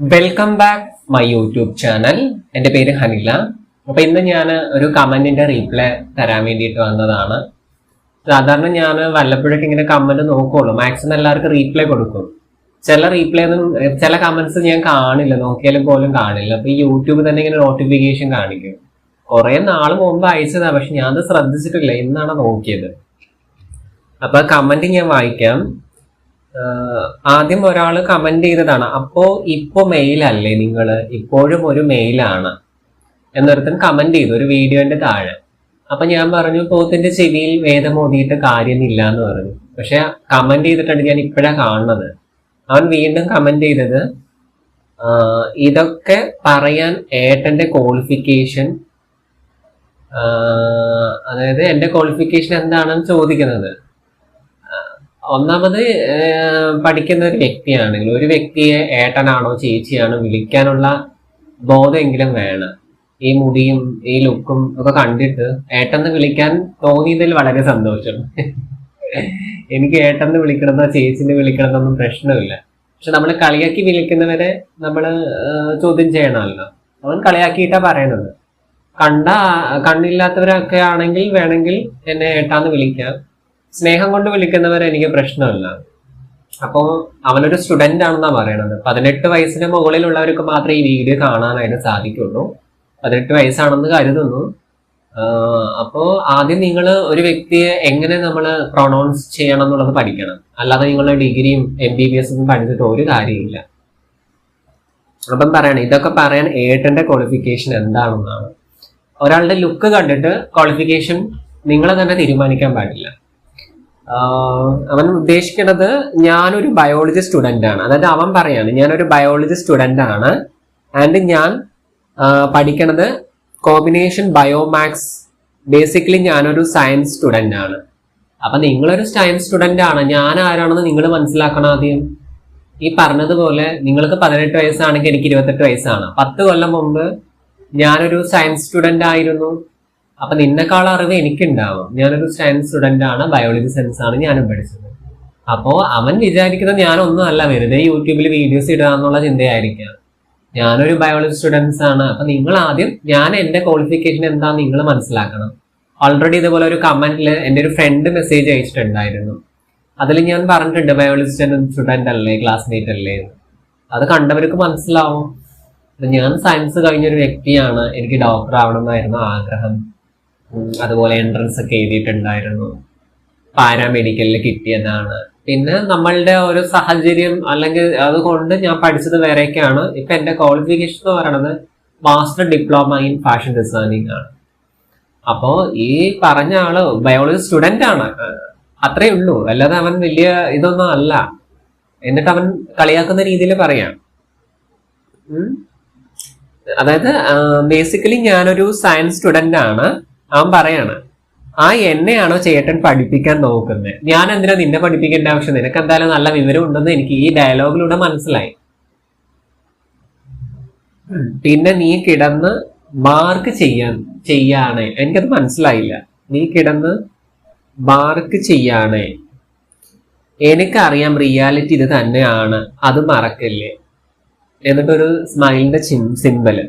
Welcome back my YouTube channel എന്റെ പേര് ഹനില. അപ്പൊ ഇന്ന് ഞാൻ ഒരു കമന്റിന്റെ റീപ്ലൈ തരാൻ വേണ്ടിയിട്ട് വന്നതാണ്. സാധാരണ ഞാൻ വല്ലപ്പോഴൊക്കെ ഇങ്ങനെ കമന്റ് നോക്കുള്ളൂ. മാക്സിമം എല്ലാവർക്കും റീപ്ലൈ കൊടുക്കും. ചില റീപ്ലൈ ഒന്നും ചില കമന്റ്സ് ഞാൻ കാണില്ല. നോക്കിയാലും പോലും കാണില്ല. അപ്പൊ ഈ യൂട്യൂബ് തന്നെ ഇങ്ങനെ നോട്ടിഫിക്കേഷൻ കാണിക്കും. കുറെ നാൾ മുമ്പ് അയച്ചതാ പക്ഷെ ഞാൻ അത് ശ്രദ്ധിച്ചിട്ടില്ല. ഇന്നാണ് നോക്കിയത്. അപ്പൊ കമന്റ് ഞാൻ വായിക്കാം. ആദ്യം ഒരാൾ കമന്റ് ചെയ്തതാണ്. അപ്പോ ഇപ്പൊ മെയിലല്ലേ നിങ്ങൾ ഇപ്പോഴും ഒരു മെയിലാണ് എന്നൊരുത്തൻ കമന്റ് ചെയ്തു ഒരു വീഡിയോന്റെ താഴെ. അപ്പൊ ഞാൻ പറഞ്ഞു പോത്തിന്റെ ചെവിയിൽ വേദം കാര്യമില്ല എന്ന് പറഞ്ഞു. പക്ഷെ കമന്റ് ചെയ്തിട്ടുണ്ട് ഞാൻ ഇപ്പോഴാ കാണുന്നത്. അവൻ വീണ്ടും കമന്റ് ചെയ്തത് ഇതൊക്കെ പറയാൻ ഏട്ടന്റെ ക്വാളിഫിക്കേഷൻ അതായത് എന്റെ ക്വാളിഫിക്കേഷൻ എന്താണെന്ന് ചോദിക്കുന്നത്. ഒന്നാമത് പഠിക്കുന്ന ഒരു വ്യക്തിയാണെങ്കിൽ ഒരു വ്യക്തിയെ ഏട്ടനാണോ ചേച്ചിയാണോ വിളിക്കാനുള്ള ബോധമെങ്കിലും വേണം. ഈ മുടിയും ഈ ലുക്കും ഒക്കെ കണ്ടിട്ട് ഏട്ടന്ന് വിളിക്കാൻ തോന്നിയതിൽ വളരെ സന്തോഷം. എനിക്ക് ഏട്ടന്ന് വിളിക്കണമെന്നോ ചേച്ചിന്ന് വിളിക്കണമെന്നൊന്നും പ്രശ്നമില്ല. പക്ഷെ നമ്മൾ കളിയാക്കി വിളിക്കുന്നവരെ നമ്മൾ ചോദ്യം ചെയ്യണമല്ലോ. അവൻ കളിയാക്കിയിട്ടാ പറയണത്. കണ്ട കണ്ണില്ലാത്തവരൊക്കെ ആണെങ്കിൽ വേണമെങ്കിൽ എന്നെ ഏട്ടാന്ന് വിളിക്കാം. സ്നേഹം കൊണ്ട് വിളിക്കുന്നവരെ എനിക്ക് പ്രശ്നമില്ല. അപ്പോൾ അവനൊരു സ്റ്റുഡന്റ് ആണെന്നാ പറയണത്. പതിനെട്ട് വയസ്സിന് മുകളിലുള്ളവർക്ക് മാത്രമേ ഈ വീഡിയോ കാണാനായിട്ട് സാധിക്കുള്ളൂ. പതിനെട്ട് വയസ്സാണെന്ന് കരുതുന്നു. അപ്പോൾ ആദ്യം നിങ്ങൾ ഒരു വ്യക്തിയെ എങ്ങനെ നമ്മൾ പ്രൊണൗൺസ് ചെയ്യണം എന്നുള്ളത് പഠിക്കണം. അല്ലാതെ നിങ്ങൾ ഡിഗ്രിയും എം ബി ബി എസ് ഒന്നും പഠിച്ചിട്ട് ഒരു കാര്യമില്ല. അപ്പം പറയണം ഇതൊക്കെ പറയാൻ ഏട്ടന്റെ ക്വാളിഫിക്കേഷൻ എന്താണെന്നാണ്. ഒരാളുടെ ലുക്ക് കണ്ടിട്ട് ക്വാളിഫിക്കേഷൻ നിങ്ങളെ തന്നെ തീരുമാനിക്കാൻ പാടില്ല. അവൻ ഉദ്ദേശിക്കുന്നത് ഞാനൊരു ബയോളജി സ്റ്റുഡന്റ് ആണ്. അതായത് അവൻ പറയാണ് ഞാനൊരു ബയോളജി സ്റ്റുഡന്റ് ആണ്. ആൻഡ് ഞാൻ പഠിക്കണത് കോമ്പിനേഷൻ ബയോമാക്സ് ബേസിക്കലി ഞാനൊരു സയൻസ് സ്റ്റുഡന്റ് ആണ്. അപ്പം നിങ്ങളൊരു സയൻസ് സ്റ്റുഡന്റ് ആണ്. ഞാൻ ആരാണെന്ന് നിങ്ങൾ മനസ്സിലാക്കണം ആദ്യം. ഈ പറഞ്ഞതുപോലെ നിങ്ങൾക്ക് പതിനെട്ട് വയസ്സാണെങ്കിൽ എനിക്ക് ഇരുപത്തെട്ട് വയസ്സാണ്. പത്ത് കൊല്ലം മുമ്പ് ഞാനൊരു സയൻസ് സ്റ്റുഡന്റ് ആയിരുന്നു. അപ്പൊ നിന്നെക്കാൾ അറിവ് എനിക്കുണ്ടാവും. ഞാനൊരു സയൻസ് സ്റ്റുഡന്റ് ആണ് ബയോളജി സയൻസ് ആണ് ഞാനും പഠിച്ചത്. അപ്പോൾ അവൻ വിചാരിക്കുന്നത് ഞാനൊന്നും അല്ല വെറുതെ യൂട്യൂബിൽ വീഡിയോസ് ഇടുക എന്നുള്ള ചിന്തയായിരിക്കാം. ഞാനൊരു ബയോളജി സ്റ്റുഡൻസ് ആണ്. അപ്പൊ നിങ്ങൾ ആദ്യം ഞാൻ എന്റെ ക്വാളിഫിക്കേഷൻ എന്താന്ന് നിങ്ങൾ മനസ്സിലാക്കണം. ഓൾറെഡി ഇതുപോലെ ഒരു കമന്റിൽ എന്റെ ഒരു ഫ്രണ്ട് മെസ്സേജ് അയച്ചിട്ടുണ്ടായിരുന്നു. അതിൽ ഞാൻ പറഞ്ഞിട്ടുണ്ട് ബയോളജി സ്റ്റുഡന്റ് അല്ലേ ക്ലാസ്മേറ്റ് അല്ലേ അത് കണ്ടവർക്ക് മനസ്സിലാവും. ഞാൻ സയൻസ് കഴിഞ്ഞൊരു വ്യക്തിയാണ്. എനിക്ക് ഡോക്ടർ ആവണമെന്നായിരുന്നു ആഗ്രഹം. അതുപോലെ എൻട്രൻസ് ഒക്കെ എഴുതിയിട്ടുണ്ടായിരുന്നു. പാരാമെഡിക്കലിൽ കിട്ടിയതാണ്. പിന്നെ നമ്മളുടെ ഒരു സാഹചര്യം അല്ലെങ്കിൽ അതുകൊണ്ട് ഞാൻ പഠിച്ചത് വേറെയൊക്കെയാണ്. ഇപ്പൊ എന്റെ ക്വാളിഫിക്കേഷൻ എന്ന് പറയുന്നത് master diploma in fashion designing ആണ്. അപ്പോ ഈ പറഞ്ഞ ആൾ ബയോളജി സ്റ്റുഡന്റ് ആണ്. അത്രേ ഉള്ളൂ. അല്ലാതെ അവൻ വലിയ ഇതൊന്നും അല്ല. എന്നിട്ട് അവൻ കളിയാക്കുന്ന രീതിയിൽ പറയാം. അതായത് ബേസിക്കലി ഞാനൊരു സയൻസ് സ്റ്റുഡന്റ് ആണ്. അവൻ പറയാണ് ആ എന്നെയാണോ ചേട്ടൻ പഠിപ്പിക്കാൻ നോക്കുന്നത്? ഞാൻ എന്തിനാ നിന്നെ പഠിപ്പിക്കേണ്ട ആവശ്യം? നിനക്ക് എന്തായാലും നല്ല വിവരം ഉണ്ടെന്ന് എനിക്ക് ഈ ഡയലോഗിലൂടെ മനസ്സിലായി. പിന്നെ നീ കിടന്ന് മാർക്ക് ചെയ്യാൻ ചെയ്യാണേ. എനിക്കത് മനസ്സിലായില്ല. നീ കിടന്ന് മാർക്ക് ചെയ്യാണേ. എനിക്കറിയാം റിയാലിറ്റി ഇത് തന്നെയാണ്. അത് മറക്കല്ലേ. എന്നിട്ടൊരു സ്മൈലിന്റെ സിമ്പൽ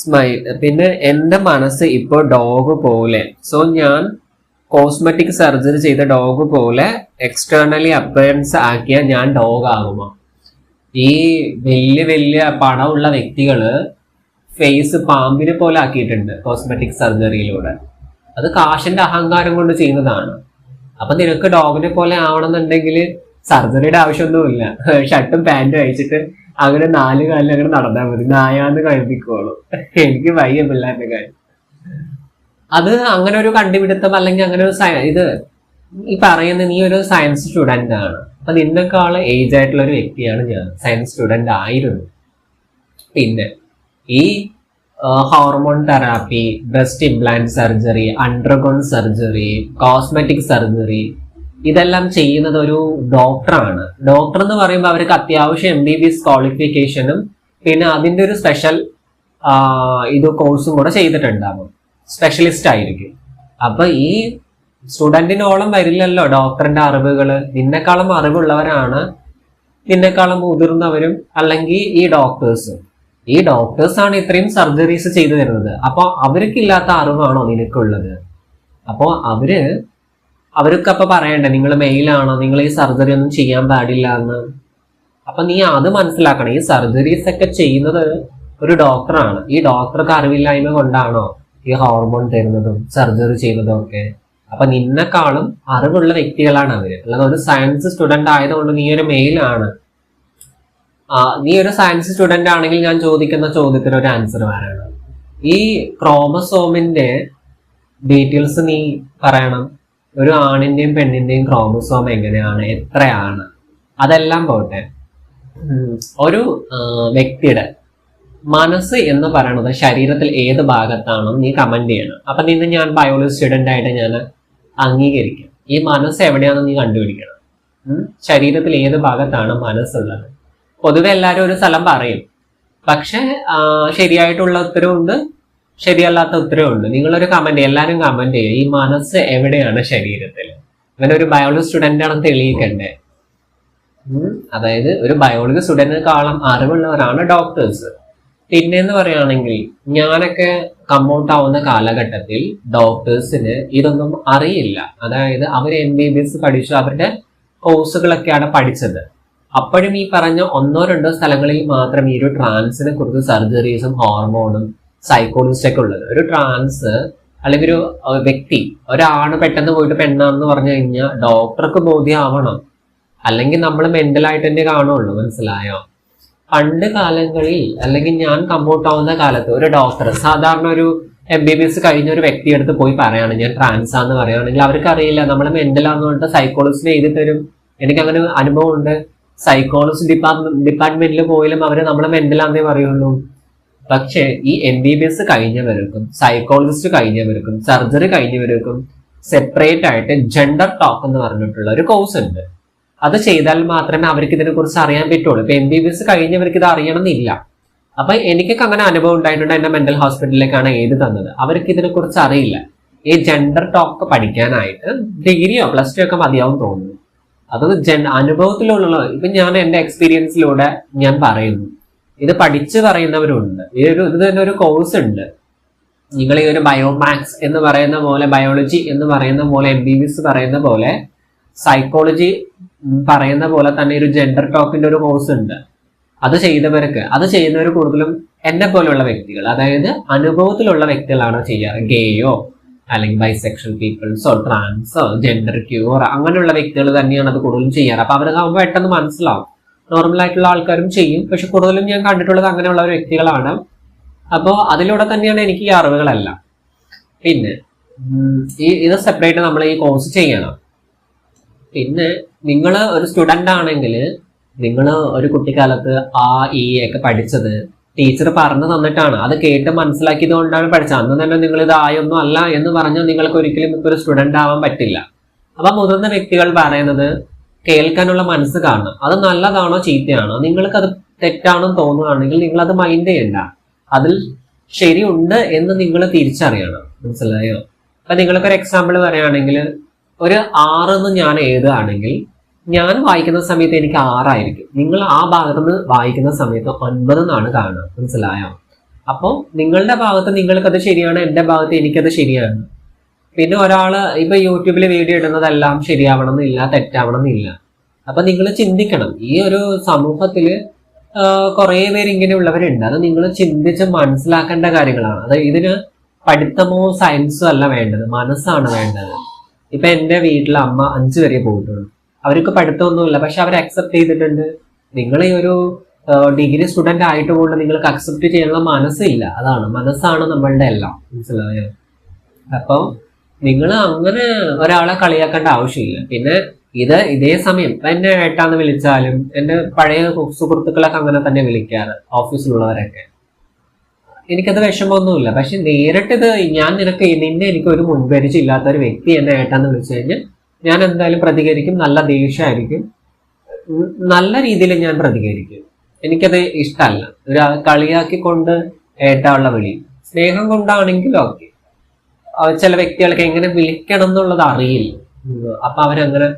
സ്മൈൽ പിന്നെ എന്റെ മനസ്സ് ഇപ്പോൾ ഡോഗ് പോലെ. സോ ഞാൻ കോസ്മെറ്റിക് സർജറി ചെയ്ത ഡോഗ് പോലെ എക്സ്റ്റേണലി അപ്പിയറൻസ് ആക്കിയ ഞാൻ ഡോഗ് ആകുമോ? ഈ വലിയ വലിയ പണമുള്ള വ്യക്തികൾ ഫേസ് പാമ്പിനെ പോലെ ആക്കിയിട്ടുണ്ട് കോസ്മെറ്റിക് സർജറിയിലൂടെ അത് കാശിന്റെ അഹങ്കാരം കൊണ്ട് ചെയ്യുന്നതാണ്. അപ്പൊ നിനക്ക് ഡോഗിനെ പോലെ ആവണമെന്നുണ്ടെങ്കിൽ സർജറിയുടെ ആവശ്യമൊന്നുമില്ല. ഷർട്ടും പാന്റും അയച്ചിട്ട് അങ്ങനെ നാല് കാലിൽ അങ്ങനെ നടന്നാൽ മതി. നായാന്ന് കഴിപ്പിക്കോളൂ എനിക്ക് വയ്യ പിള്ളേരുടെ കാര്യം. അത് അങ്ങനെ ഒരു കണ്ടുപിടുത്തം അല്ലെങ്കിൽ അങ്ങനെ ഒരു സയ- ഇത് ഈ പറയുന്ന നീ ഒരു സയൻസ് സ്റ്റുഡന്റ് ആണ്. അപ്പൊ നിന്നെക്കാൾ ഏജ് ആയിട്ടുള്ള ഒരു വ്യക്തിയാണ് ഞാൻ. സയൻസ് സ്റ്റുഡന്റ് ആയിരുന്നു. പിന്നെ ഈ hormone therapy breast implant surgery undergone surgery cosmetic surgery ഇതെല്ലാം ചെയ്യുന്നത് ഒരു ഡോക്ടറാണ്. ഡോക്ടർ എന്ന് പറയുമ്പോൾ അവർക്ക് അത്യാവശ്യം എം ബി ബി എസ് ക്വാളിഫിക്കേഷനും പിന്നെ അതിന്റെ ഒരു സ്പെഷ്യൽ ഇത് കോഴ്സും കൂടെ ചെയ്തിട്ടുണ്ടാവും. സ്പെഷ്യലിസ്റ്റ് ആയിരിക്കും. അപ്പൊ ഈ സ്റ്റുഡന്റിനോളം വരില്ലല്ലോ ഡോക്ടറിന്റെ അറിവുകൾ നിന്നെക്കാളും അറിവുള്ളവരാണ് നിന്നെക്കാളും മുതിർന്നവരും അല്ലെങ്കിൽ ഈ ഡോക്ടേഴ്സ് ഈ ഡോക്ടേഴ്സ് ആണ് ഇത്രയും സർജറീസ് ചെയ്തു തരുന്നത്. അപ്പോൾ അവർക്കില്ലാത്ത അറിവാണോ നിനക്കുള്ളത്? അപ്പോൾ അവർ അവർക്ക് അപ്പൊ പറയണ്ടേ നിങ്ങൾ മെയിലാണോ? നിങ്ങൾ ഈ സർജറി ഒന്നും ചെയ്യാൻ പാടില്ല എന്ന്. അപ്പൊ നീ അത് മനസ്സിലാക്കണം. ഈ സർജറീസ് ഒക്കെ ചെയ്യുന്നത് ഒരു ഡോക്ടറാണ്. ഈ ഡോക്ടർക്ക് അറിവില്ലായ്മ കൊണ്ടാണോ ഈ ഹോർമോൺ തരുന്നതും സർജറി ചെയ്യുന്നതും ഒക്കെ അപ്പൊ നിന്നെക്കാളും അറിവുള്ള വ്യക്തികളാണ് അവർ. അല്ലാതെ ഒരു സയൻസ് സ്റ്റുഡന്റ് ആയതുകൊണ്ട് നീ ഒരു മെയിലാണ്. നീ ഒരു സയൻസ് സ്റ്റുഡന്റ് ആണെങ്കിൽ ഞാൻ ചോദിക്കുന്ന ചോദ്യത്തിന് ഒരു ആൻസർ പറയണം. ഈ ക്രോമസോമിന്റെ ഡീറ്റെയിൽസ് നീ പറയണം. ഒരു ആണിന്റെയും പെണ്ണിന്റെയും ക്രോമസോം എങ്ങനെയാണ്? എത്രയാണ്? അതെല്ലാം പോട്ടെ. ഒരു വ്യക്തിയുടെ മനസ്സ് എന്ന് പറയുന്നത് ശരീരത്തിൽ ഏത് ഭാഗത്താണെന്ന് നീ കമന്റ് ചെയ്യണം. അപ്പൊ നിന്ന് ഞാൻ ബയോളജി സ്റ്റുഡന്റ് ആയിട്ട് ഞാൻ അംഗീകരിക്കും. ഈ മനസ്സ് എവിടെയാണെന്ന് നീ കണ്ടുപിടിക്കണം. ശരീരത്തിൽ ഏത് ഭാഗത്താണ് മനസ്സുള്ളത്? പൊതുവെ എല്ലാവരും ഒരു സ്ഥലം പറയും. പക്ഷെ ശരിയായിട്ടുള്ള ഉത്തരവുണ്ട്. ശരിയല്ലാത്ത ഉത്തരവേ ഉള്ളൂ. നിങ്ങളൊരു കമന്റ് എല്ലാവരും കമന്റ് ചെയ്യുക ഈ മനസ്സ് എവിടെയാണ് ശരീരത്തിൽ? അങ്ങനെ ഒരു ബയോളജി സ്റ്റുഡന്റ് ആണെന്ന് തെളിയിക്കണ്ടേ? അതായത് ഒരു ബയോളജി സ്റ്റുഡന്റിനെക്കാളും അറിവുള്ളവരാണ് ഡോക്ടേഴ്സ് പിന്നെ എന്ന് പറയുകയാണെങ്കിൽ ഞാനൊക്കെ കമ്മൗട്ട് ആവുന്ന കാലഘട്ടത്തിൽ ഡോക്ടേഴ്സിന് ഇതൊന്നും അറിയില്ല. അതായത് അവർ എം ബി ബി എസ് പഠിച്ചു അവരുടെ കോഴ്സുകളൊക്കെയാണ് പഠിച്ചത്. അപ്പോഴും ഈ പറഞ്ഞ ഒന്നോ രണ്ടോ സ്ഥലങ്ങളിൽ മാത്രം ഈ ഒരു ട്രാൻസിനെ കുറിച്ച് സർജറീസും ഹോർമോണും സൈക്കോളജിസ്റ്റ് ഒക്കെ ഉള്ളത് ഒരു ട്രാൻസ് അല്ലെങ്കിൽ ഒരു വ്യക്തി ഒരാണ് പെട്ടെന്ന് പോയിട്ട് പെണ്ണാന്ന് പറഞ്ഞു കഴിഞ്ഞാൽ ഡോക്ടർക്ക് ബോധ്യമാവണം അല്ലെങ്കിൽ നമ്മൾ മെന്റലായിട്ട് തന്നെ കാണുള്ളൂ മനസ്സിലായോ? പണ്ട് കാലങ്ങളിൽ അല്ലെങ്കിൽ ഞാൻ കമ്മൗട്ട് ആവുന്ന കാലത്ത് ഒരു ഡോക്ടർ സാധാരണ ഒരു എം ബി ബി എസ് കഴിഞ്ഞ ഒരു വ്യക്തി അടുത്ത് പോയി പറയാണ് ഞാൻ ട്രാൻസ് ആന്ന് പറയുകയാണെങ്കിൽ അവർക്ക് അറിയില്ല നമ്മൾ മെന്റലാന്ന് പറഞ്ഞിട്ട് സൈക്കോളജിസ്റ്റ് എഴുതി തരും. എനിക്ക് അങ്ങനെ അനുഭവം ഉണ്ട് സൈക്കോളജി ഡിപ്പാർട്ട്മെന്റ് ഡിപ്പാർട്ട്മെന്റിൽ പോയാലും അവർ നമ്മളെ മെന്റലാന്നേ പറയുള്ളൂ. പക്ഷേ ഈ എം ബി ബി എസ് കഴിഞ്ഞവർക്കും സൈക്കോളജിസ്റ്റ് കഴിഞ്ഞവർക്കും സർജറി കഴിഞ്ഞവർക്കും സെപ്പറേറ്റ് ആയിട്ട് ജെൻഡർ ടോക്ക് എന്ന് പറഞ്ഞിട്ടുള്ള ഒരു കോഴ്സ് ഉണ്ട്. അത് ചെയ്താൽ മാത്രമേ അവർക്ക് ഇതിനെ കുറിച്ച് അറിയാൻ പറ്റുള്ളൂ. ഇപ്പൊ എം ബി ബി എസ് കഴിഞ്ഞവർക്ക് ഇത് അറിയണമെന്നില്ല. അപ്പൊ എനിക്കൊക്കെ അങ്ങനെ അനുഭവം ഉണ്ടായിട്ടുണ്ട് എന്റെ മെന്റൽ ഹോസ്പിറ്റലിലേക്കാണ് എഴുതി തന്നത്. അവർക്ക് ഇതിനെ കുറിച്ച് അറിയില്ല. ഈ ജെൻഡർ ടോക്ക് പഠിക്കാനായിട്ട് ഡിഗ്രിയോ പ്ലസ് ടു ഒക്കെ മതിയാവും തോന്നുന്നു. അത് ജൻ അനുഭവത്തിലുള്ള ഇപ്പൊ ഞാൻ എന്റെ എക്സ്പീരിയൻസിലൂടെ ഞാൻ പറയുന്നു. ഇത് പഠിച്ചു പറയുന്നവരുണ്ട്. ഈ ഒരു ഇത് തന്നെ ഒരു കോഴ്സ് ഉണ്ട്. നിങ്ങൾ ഈ ഒരു ബയോമാക്സ് എന്ന് പറയുന്ന പോലെ ബയോളജി എന്ന് പറയുന്ന പോലെ എം ബി ബി എസ് പറയുന്ന പോലെ സൈക്കോളജി പറയുന്ന പോലെ തന്നെ ഒരു ജെൻഡർ ടോക്കിന്റെ ഒരു കോഴ്സ് ഉണ്ട്. അത് ചെയ്തവർക്ക് അത് ചെയ്യുന്നവർ കൂടുതലും എന്നെ പോലെയുള്ള വ്യക്തികൾ അതായത് അനുഭവത്തിലുള്ള വ്യക്തികളാണ് ചെയ്യാറ് ഗേയോ അല്ലെങ്കിൽ ബൈസെക്ഷൽ പീപ്പിൾസോ ട്രാൻസോ ജെൻഡർ ക്യൂറോ അങ്ങനെയുള്ള വ്യക്തികൾ തന്നെയാണ് അത് കൂടുതലും ചെയ്യാറ്. അപ്പൊ അവർക്ക് പെട്ടെന്ന് മനസ്സിലാവും. നോർമൽ ആയിട്ടുള്ള ആൾക്കാരും ചെയ്യും. പക്ഷെ കൂടുതലും ഞാൻ കണ്ടിട്ടുള്ളത് അങ്ങനെയുള്ള വ്യക്തികളാണ്. അപ്പോൾ അതിലൂടെ തന്നെയാണ് എനിക്ക് ഈ അറിവുകളെല്ലാം. പിന്നെ ഈ ഇത് സെപ്പറേറ്റ് നമ്മൾ ഈ കോഴ്സ് ചെയ്യണം. പിന്നെ നിങ്ങൾ ഒരു സ്റ്റുഡന്റ് ആണെങ്കിൽ നിങ്ങൾ ഒരു കുട്ടിക്കാലത്ത് ആ ഈ ഒക്കെ പഠിച്ചത് ടീച്ചർ പറഞ്ഞു തന്നിട്ടാണ്. അത് കേട്ട് മനസ്സിലാക്കിയത് കൊണ്ടാണ് പഠിച്ചത്. അന്ന് തന്നെ നിങ്ങൾ ഇത് ആയൊന്നും അല്ല എന്ന് പറഞ്ഞാൽ നിങ്ങൾക്ക് ഒരിക്കലും ഇപ്പൊ ഒരു സ്റ്റുഡന്റ് ആവാൻ പറ്റില്ല. അപ്പൊ മുതിർന്ന വ്യക്തികൾ പറയുന്നത് കേൾക്കാനുള്ള മനസ്സ് കാണണം. അത് നല്ലതാണോ ചീത്തയാണോ? നിങ്ങൾക്ക് അത് തെറ്റാണെന്ന് തോന്നുകയാണെങ്കിൽ നിങ്ങൾ അത് മൈൻഡ് ചെയ്യണ്ട. അതിൽ ശരിയുണ്ട് എന്ന് നിങ്ങൾ തിരിച്ചറിയണം. മനസ്സിലായോ? അപ്പൊ നിങ്ങൾക്ക് ഒരു എക്സാമ്പിൾ പറയുകയാണെങ്കിൽ ഒരു ആറെന്ന് ഞാൻ എഴുതുകയാണെങ്കിൽ ഞാൻ വായിക്കുന്ന സമയത്ത് എനിക്ക് ആറായിരിക്കും നിങ്ങൾ ആ ഭാഗത്ത് നിന്ന് വായിക്കുന്ന സമയത്ത് ഒൻപത് എന്നാണ് കാണുക. മനസ്സിലായോ? അപ്പോൾ നിങ്ങളുടെ ഭാഗത്ത് നിങ്ങൾക്കത് ശരിയാണ് എന്റെ ഭാഗത്ത് എനിക്കത് ശരിയാണ്. പിന്നെ ഒരാൾ ഇപ്പൊ യൂട്യൂബിൽ വീഡിയോ ഇടുന്നതെല്ലാം ശരിയാവണം എന്നില്ല തെറ്റാവണം എന്നില്ല അപ്പൊ നിങ്ങൾ ചിന്തിക്കണം. ഈ ഒരു സമൂഹത്തിൽ കുറെ പേര് ഇങ്ങനെയുള്ളവരുണ്ട്. അത് നിങ്ങൾ ചിന്തിച്ച് മനസ്സിലാക്കേണ്ട കാര്യങ്ങളാണ്. അത് ഇതിന് പഠിത്തമോ സയൻസോ അല്ല വേണ്ടത്. മനസ്സാണ് വേണ്ടത്. ഇപ്പൊ എന്റെ വീട്ടിലെ അമ്മ അഞ്ചു വരെ പോയിട്ടുള്ളൂ. അവർക്ക് പഠിത്തമൊന്നുമില്ല. പക്ഷെ അവർ അക്സെപ്റ്റ് ചെയ്തിട്ടുണ്ട്. നിങ്ങൾ ഈ ഒരു ഡിഗ്രി സ്റ്റുഡന്റ് ആയിട്ട് പോലും നിങ്ങൾക്ക് അക്സെപ്റ്റ് ചെയ്യാനുള്ള മനസ്സില്ല. അതാണ്. മനസ്സാണ് നമ്മളുടെ എല്ലാം. മനസ്സിലായോ? അപ്പം നിങ്ങൾ അങ്ങനെ ഒരാളെ കളിയാക്കേണ്ട ആവശ്യമില്ല. പിന്നെ ഇത് ഇതേ സമയം എന്നെ ഏട്ടാന്ന് വിളിച്ചാലും എന്റെ പഴയ സുഹൃത്തുക്കളൊക്കെ അങ്ങനെ തന്നെ വിളിക്കാറ് ഓഫീസിലുള്ളവരൊക്കെ. എനിക്കത് വിഷമമൊന്നുമില്ല. പക്ഷെ നേരിട്ട് ഇത് ഞാൻ നിനക്ക് നിന്നെ എനിക്ക് ഒരു മുൻപരിചയമില്ലാത്ത ഒരു വ്യക്തി എന്നെ ഏട്ടാന്ന് വിളിച്ചു കഴിഞ്ഞാൽ ഞാൻ എന്തായാലും പ്രതികരിക്കും. നല്ല ദേഷ്യമായിരിക്കും. നല്ല രീതിയിൽ ഞാൻ പ്രതികരിക്കും. എനിക്കത് ഇഷ്ടമല്ല. ഒരു കളിയാക്കിക്കൊണ്ട് ഏട്ടാനുള്ള വിളി. സ്നേഹം കൊണ്ടാണെങ്കിലും ഓക്കെ. ചില വ്യക്തികൾക്ക് എങ്ങനെ വിളിക്കണം എന്നുള്ളത് അറിയില്ല. അപ്പൊ അവരങ്ങനെ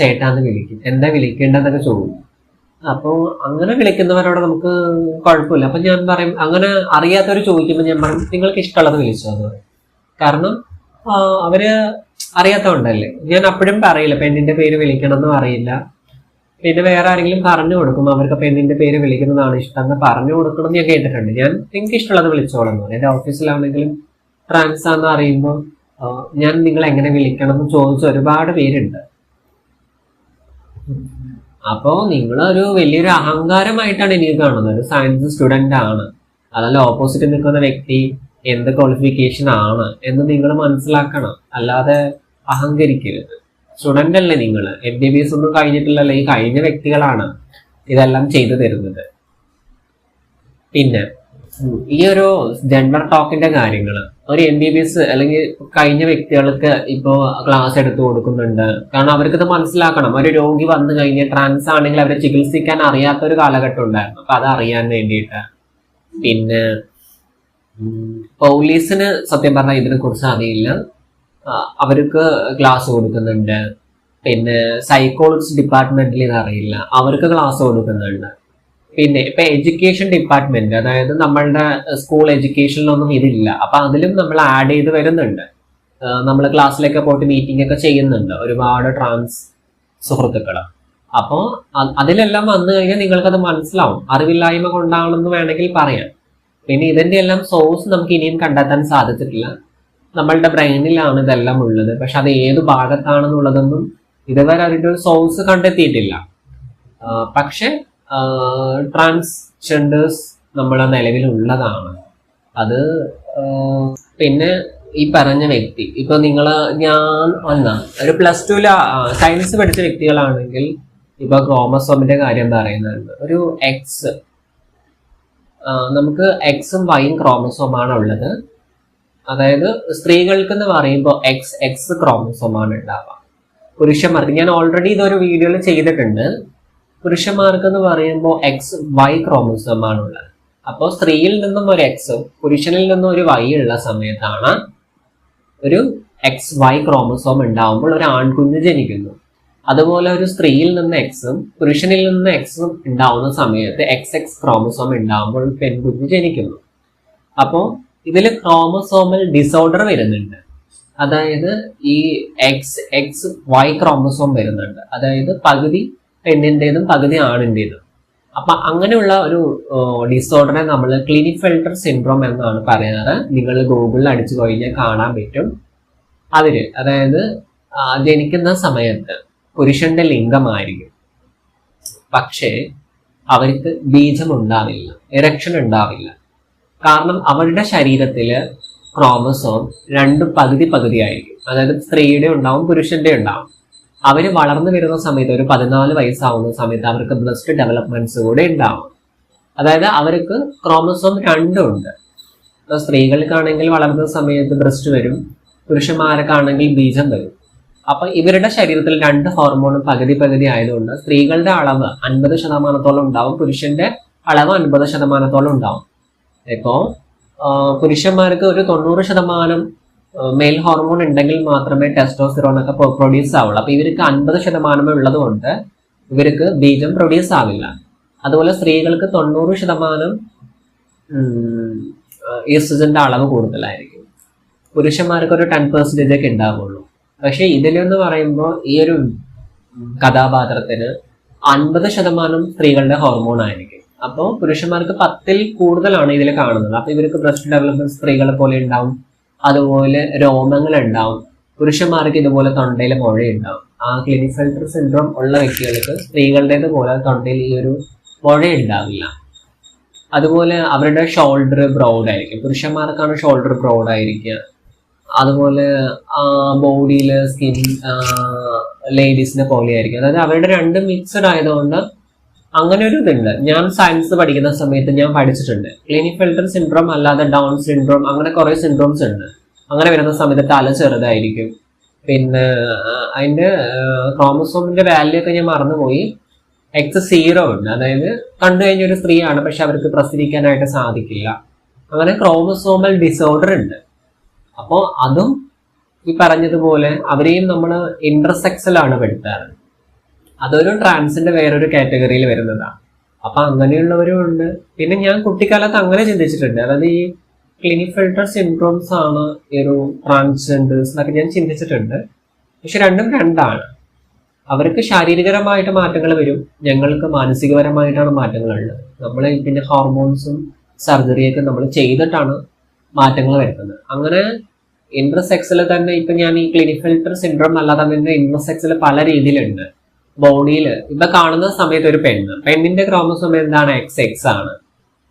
ചേട്ടാന്ന് വിളിക്കും. എന്താ വിളിക്കേണ്ടതെന്നൊക്കെ ചോദിക്കും. അപ്പോൾ അങ്ങനെ വിളിക്കുന്നവരോട് നമുക്ക് കുഴപ്പമില്ല. അപ്പൊ ഞാൻ പറയും അങ്ങനെ അറിയാത്തവർ ചോദിക്കുമ്പോൾ ഞാൻ പറയും നിങ്ങൾക്ക് ഇഷ്ടമുള്ളത് വിളിച്ചു എന്ന് പറയും. കാരണം അവർ അറിയാത്തതുകൊണ്ടല്ലേ ഞാൻ അപ്പോഴും പറയില്ല പെണ്ണിന്റെ പേര് വിളിക്കണം വിളിക്കണമെന്നും അറിയില്ല. പിന്നെ വേറെ ആരെങ്കിലും പറഞ്ഞു കൊടുക്കും അവർക്ക് പെണ്ണിന്റെ പേര് വിളിക്കുന്നതാണ് ഇഷ്ടം എന്ന് പറഞ്ഞു കൊടുക്കണം എന്ന് ഞാൻ കേട്ടിട്ടുണ്ട്. ഞാൻ എനിക്ക് ഇഷ്ടമുള്ളത് വിളിച്ചോളാം എന്ന് പറയും. എന്റെ ഓഫീസിലാണെങ്കിലും ട്രാൻസ് എന്ന് അറിയുമ്പോൾ ഞാൻ നിങ്ങൾ എങ്ങനെ വിളിക്കണം? എന്ന് ചോദിച്ച ഒരുപാട് പേരുണ്ട്. അപ്പോ നിങ്ങളൊരു വലിയൊരു അഹങ്കാരമായിട്ടാണ് എനിക്ക് കാണുന്നത്. ഒരു സയൻസ് സ്റ്റുഡന്റ് ആണ്. അതല്ല ഓപ്പോസിറ്റ് നിൽക്കുന്ന വ്യക്തി എന്ത് ക്വാളിഫിക്കേഷൻ ആണ് എന്ന് നിങ്ങൾ മനസ്സിലാക്കണം. അല്ലാതെ അഹങ്കരിക്കരുത്. സ്റ്റുഡന്റ് അല്ലേ നിങ്ങൾ. എം ബി ബി എസ് ഒന്നും കഴിഞ്ഞിട്ടില്ലല്ലോ. ഈ കഴിഞ്ഞ വ്യക്തികളാണ് ഇതെല്ലാം ചെയ്തു തരുന്നത്. പിന്നെ ഈ ഒരു ജെൻഡർ ടോക്കിന്റെ കാര്യങ്ങൾ ഒരു എം ബി ബി എസ് അല്ലെങ്കിൽ കഴിഞ്ഞ വ്യക്തികൾക്ക് ഇപ്പോ ക്ലാസ് എടുത്തു കൊടുക്കുന്നുണ്ട്. കാരണം അവർക്ക് ഇത് മനസ്സിലാക്കണം. ഒരു രോഗി വന്നു കഴിഞ്ഞാൽ ട്രാൻസ് ആണെങ്കിൽ അവരെ ചികിത്സിക്കാൻ അറിയാത്ത ഒരു കാലഘട്ടം ഉണ്ടായിരുന്നു. അപ്പൊ അത് അറിയാൻ വേണ്ടിയിട്ട്. പിന്നെ പോലീസിന് സത്യം പറഞ്ഞാൽ ഇതിനെ കുറിച്ച് അറിയില്ല അവർക്ക് ക്ലാസ് കൊടുക്കുന്നുണ്ട്. പിന്നെ സൈക്കോളജി ഡിപ്പാർട്ട്മെന്റിൽ ഇത് അറിയില്ല. അവർക്ക് ക്ലാസ് കൊടുക്കുന്നുണ്ട്. പിന്നെ ഇപ്പൊ എഡ്യൂക്കേഷൻ ഡിപ്പാർട്ട്മെന്റ് അതായത് നമ്മളുടെ സ്കൂൾ എഡ്യൂക്കേഷനിലൊന്നും ഇതില്ല. അപ്പൊ അതിലും നമ്മൾ ആഡ് ചെയ്ത് വരുന്നുണ്ട്. നമ്മൾ ക്ലാസ്സിലൊക്കെ പോയിട്ട് മീറ്റിംഗ് ഒക്കെ ചെയ്യുന്നുണ്ട്. ഒരുപാട് ട്രാൻസ് സുഹൃത്തുക്കൾ അപ്പോൾ അതിലെല്ലാം വന്നു കഴിഞ്ഞാൽ നിങ്ങൾക്കത് മനസ്സിലാവും. അറിവില്ലായ്മ കൊണ്ടാണെന്ന് വേണമെങ്കിൽ പറയാം. പിന്നെ ഇതിന്റെ എല്ലാം സോഴ്സ് നമുക്ക് ഇനിയും കണ്ടെത്താൻ സാധിച്ചിട്ടില്ല. നമ്മളുടെ ബ്രെയിനിലാണ് ഇതെല്ലാം ഉള്ളത്. പക്ഷെ അത് ഏത് ഭാഗത്താണെന്നുള്ളതൊന്നും ഇതുവരെ അതിന്റെ ഒരു സോഴ്സ് കണ്ടെത്തിയിട്ടില്ല. പക്ഷെ ട്രാൻസ്ജെൻഡേഴ്സ് നമ്മുടെ നിലവിലുള്ളതാണ്. അത് പിന്നെ ഈ പറഞ്ഞ വ്യക്തി ഇപ്പൊ നിങ്ങൾ ഞാൻ വന്ന ഒരു പ്ലസ് ടുല സയൻസ് പഠിച്ച വ്യക്തികളാണെങ്കിൽ ഇപ്പൊ ക്രോമസോമിന്റെ കാര്യം പറയുന്നുണ്ട് ഒരു എക്സ് നമുക്ക് എക്സും വൈയും ക്രോമസോമാണ് ഉള്ളത്. അതായത് സ്ത്രീകൾക്ക് എന്ന് പറയുമ്പോൾ എക്സ് എക്സ് ക്രോമസോമാണ് ഉണ്ടാവുക. പുരുഷന്മാർക്ക് ഞാൻ ഓൾറെഡി ഇതൊരു വീഡിയോയിൽ ചെയ്തിട്ടുണ്ട്. പുരുഷന്മാർക്ക് എന്ന് പറയുമ്പോൾ എക്സ് വൈ ക്രോമസോം ആണ് ഉള്ളത് അപ്പോൾ സ്ത്രീയിൽ നിന്നും ഒരു എക്സും പുരുഷനിൽ നിന്നും ഒരു വൈ ഉള്ള സമയത്താണ് ഒരു എക്സ് വൈ ക്രോമസോം ഉണ്ടാവുമ്പോൾ ഒരു ആൺകുഞ്ഞ് ജനിക്കുന്നു. അതുപോലെ ഒരു സ്ത്രീയിൽ നിന്ന് എക്സും പുരുഷനിൽ നിന്ന് എക്സും ഉണ്ടാവുന്ന സമയത്ത് എക്സ് എക്സ് ക്രോമസോം ഉണ്ടാവുമ്പോൾ പെൺകുഞ്ഞ് ജനിക്കുന്നു. അപ്പോൾ ഇതിൽ ക്രോമസോമൽ ഡിസോർഡർ വരുന്നുണ്ട്. അതായത് ഈ എക്സ് എക്സ് വൈ ക്രോമസോം വരുന്നുണ്ട്. അതായത് പകുതി പെണ്ണിന്റെതും പകുതി ആണിന്റെതും അപ്പൊ അങ്ങനെയുള്ള ഒരു ഡിസോർഡറെ നമ്മൾ ക്ലിനിക് ക്ലിനിഫെൽട്ടർ സിൻഡ്രോം എന്നാണ് പറയാറ്. നിങ്ങൾ ഗൂഗിളിൽ അടിച്ചു കഴിഞ്ഞാൽ കാണാൻ പറ്റും. അതിൽ അതായത് ജനിക്കുന്ന സമയത്ത് പുരുഷന്റെ ലിംഗമായിരിക്കും. പക്ഷേ അവർക്ക് ബീജം ഉണ്ടാവില്ല ഇറക്ഷൻ ഉണ്ടാവില്ല. കാരണം അവരുടെ ശരീരത്തിൽ ക്രോമസോം രണ്ടും പകുതി പകുതി ആയിരിക്കും. അതായത് സ്ത്രീയുടെ ഉണ്ടാവും പുരുഷന്റെ ഉണ്ടാവും. അവർ വളർന്നു വരുന്ന സമയത്ത് ഒരു പതിനാല് വയസ്സാവുന്ന സമയത്ത് അവർക്ക് ബ്രസ്റ്റ് ഡെവലപ്മെന്റ്സ് കൂടെ ഉണ്ടാവും. അതായത് അവർക്ക് ക്രോമസോം രണ്ടും ഉണ്ട്. ഇപ്പൊ സ്ത്രീകൾക്കാണെങ്കിൽ വളർന്ന സമയത്ത് ബ്രസ്റ്റ് വരും പുരുഷന്മാർക്കാണെങ്കിൽ ബീജം വരും. അപ്പൊ ഇവരുടെ ശരീരത്തിൽ രണ്ട് ഹോർമോണും പകുതി പകുതി ആയതുകൊണ്ട് സ്ത്രീകളുടെ അളവ് അൻപത് ശതമാനത്തോളം ഉണ്ടാവും പുരുഷന്റെ അളവ് അൻപത് ശതമാനത്തോളം ഉണ്ടാവും. ഇപ്പോ പുരുഷന്മാർക്ക് ഒരു തൊണ്ണൂറ് ശതമാനം മെയിൽ ഹോർമോൺ ഉണ്ടെങ്കിൽ മാത്രമേ ടെസ്റ്റോസിറോൺ ഒക്കെ പ്രൊഡ്യൂസ് ആവുള്ളൂ. അപ്പൊ ഇവർക്ക് അൻപത് ശതമാനമേ ഉള്ളത് കൊണ്ട് ഇവർക്ക് ബീജം പ്രൊഡ്യൂസ് ആവില്ല. അതുപോലെ സ്ത്രീകൾക്ക് തൊണ്ണൂറ് ശതമാനം ഈസ്ട്രജന്റെ അളവ് കൂടുതലായിരിക്കും. പുരുഷന്മാർക്ക് ഒരു ടെൻ പെർസെന്റേജ് ഒക്കെ ഉണ്ടാവുള്ളൂ. പക്ഷെ ഇതിലെന്ന് പറയുമ്പോൾ ഈ ഒരു കഥാപാത്രത്തിന് അൻപത് ശതമാനം സ്ത്രീകളുടെ ഹോർമോൺ ആയിരിക്കും. അപ്പോൾ പുരുഷന്മാർക്ക് പത്തിൽ കൂടുതലാണ് ഇതിൽ കാണുന്നത്. അപ്പൊ ഇവർക്ക് ബ്രസ്റ്റ് ഡെവലപ്മെന്റ് സ്ത്രീകളെ പോലെ ഉണ്ടാവും. അതുപോലെ രോമങ്ങൾ ഉണ്ടാവും പുരുഷന്മാർക്ക് ഇതുപോലെ തൊണ്ടയിൽ മുഴയുണ്ടാവും ആ ക്ലിനിഫൽട്ടർ സിൻഡ്രോം ഉള്ള വ്യക്തികൾക്ക് സ്ത്രീകളുടേത് പോലെ തൊണ്ടയിൽ ഈ ഒരു മുഴ ഉണ്ടാവില്ല അതുപോലെ അവരുടെ ഷോൾഡർ ബ്രൗഡ് ആയിരിക്കും. പുരുഷന്മാർക്കാണ് ഷോൾഡർ ബ്രോഡ് ആയിരിക്കുക. അതുപോലെ ബോഡിയിൽ സ്കിൻ ലേഡീസിനെ പോലെ ആയിരിക്കും അതായത് അവരുടെ രണ്ടും മിക്സഡ് ആയതുകൊണ്ട് അങ്ങനെ ഒരു ഇതുണ്ട് ഞാൻ സയൻസ് പഠിക്കുന്ന സമയത്ത് ഞാൻ പഠിച്ചിട്ടുണ്ട്. ക്ലിനിഫിൽട്ടർ സിൻഡ്രോം അല്ലാതെ ഡൗൺ സിൻഡ്രോം അങ്ങനെ കുറേ സിൻഡ്രോംസ് ഉണ്ട്. അങ്ങനെ വരുന്ന സമയത്ത് തല ചെറുതായിരിക്കും. പിന്നെ അതിന്റെ ക്രോമസോമിന്റെ വാല്യൂ ഒക്കെ ഞാൻ മറന്നുപോയി. എക്സ് സീറോ ഉണ്ട്. അതായത് കണ്ടു കഴിഞ്ഞ ഒരു സ്ത്രീയാണ് പക്ഷെ അവർക്ക് പ്രസവിക്കാനായിട്ട് സാധിക്കില്ല. അങ്ങനെ ക്രോമസോമൽ ഡിസോർഡർ ഉണ്ട്. അപ്പോൾ അതും ഈ പറഞ്ഞതുപോലെ അവരെയും നമ്മൾ ഇന്റർസെക്സലാണ് പെടുത്താറ്. അതൊരു ട്രാൻസിന്റെ വേറൊരു കാറ്റഗറിയിൽ വരുന്നതാണ് അപ്പൊ അങ്ങനെയുള്ളവരും ഉണ്ട് പിന്നെ ഞാൻ കുട്ടിക്കാലത്ത് അങ്ങനെ ചിന്തിച്ചിട്ടുണ്ട്. അതായത് ഈ ക്ലിനിഫിൽട്ടർ സിൻഡ്രോംസ് ആണ് ഈ ഒരു ട്രാൻസ്ജെൻഡേഴ്സ് എന്നൊക്കെ ഞാൻ ചിന്തിച്ചിട്ടുണ്ട്. പക്ഷെ രണ്ടും രണ്ടാണ്. അവർക്ക് ശാരീരികപരമായിട്ട് മാറ്റങ്ങൾ വരും. ഞങ്ങൾക്ക് മാനസികപരമായിട്ടാണ് മാറ്റങ്ങൾ ഉള്ളത് നമ്മൾ പിന്നെ ഹോർമോൺസും സർജറിയൊക്കെ നമ്മൾ ചെയ്തിട്ടാണ് മാറ്റങ്ങൾ വരുന്നത്. അങ്ങനെ ഇന്റർസെക്സിൽ തന്നെ ഇപ്പൊ ഞാൻ ഈ ക്ലിനിഫിൽട്ടർ സിൻഡ്രോം അല്ലാതെ തന്നെ ഇന്റർസെക്സിൽ പല രീതിയിലുണ്ട്. ബോഡിയിൽ ഇപ്പൊ കാണുന്ന സമയത്ത് ഒരു പെണ്ണ്. പെണ്ണിന്റെ ക്രോമസോം എന്താണ്? എക്സ് എക്സ് ആണ്.